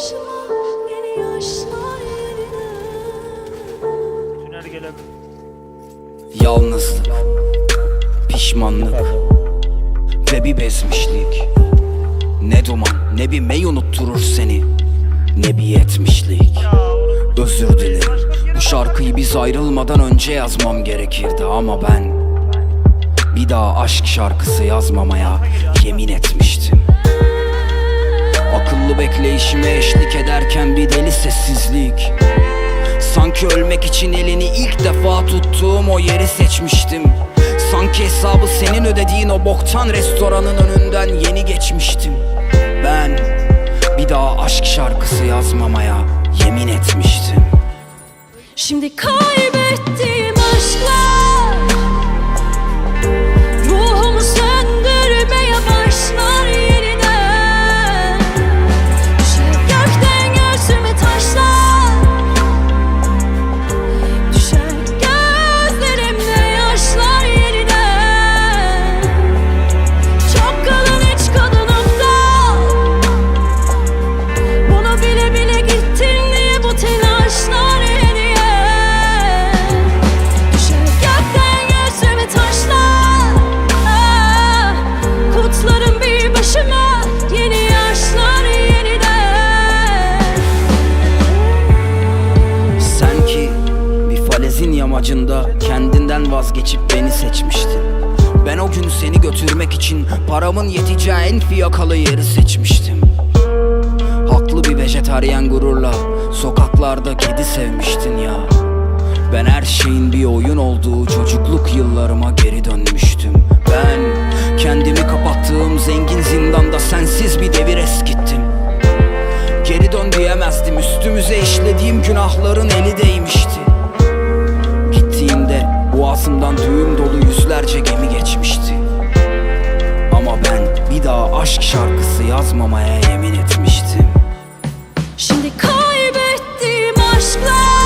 başıma yeni yaşlar yerine Tünel gelebilir. Yalnızlık, pişmanlık ve bir bezmişlik. Ne duman ne bir mey unutturur seni Ne bir yetmişlik. Özür dilerim Bu şarkıyı biz ayrılmadan önce yazmam gerekirdi ama ben Bir daha aşk şarkısı yazmamaya yemin etmiştim Akıllı bekleyişime eşlik ederken bir deli sessizlik. Sanki ölmek için elini ilk defa tuttuğum o yeri seçmiştim. Sanki hesabı senin ödediğin o boktan restoranın önünden yeni geçmiştim. Ben bir daha aşk şarkısı yazmamaya yemin etmiştim. Şimdi kaybettiğim falezin yamacında kendinden vazgeçip beni seçmiştin Ben o gün seni götürmek için paramın yeteceği en fiyakalı yeri seçmiştim. Haklı bir vejetaryen gururla sokaklarda kedi sevmiştin ya. Ben her şeyin bir oyun olduğu çocukluk yıllarıma geri dönmüştüm. Ben kendimi kapattığım zengin zindanda sensiz bir devir eskittim. Geri dön diyemezdim üstümüze işlediğim günahların eli değmişti aşk şarkısı yazmamaya yemin etmiştim. Şimdi kaybettiğim aşklar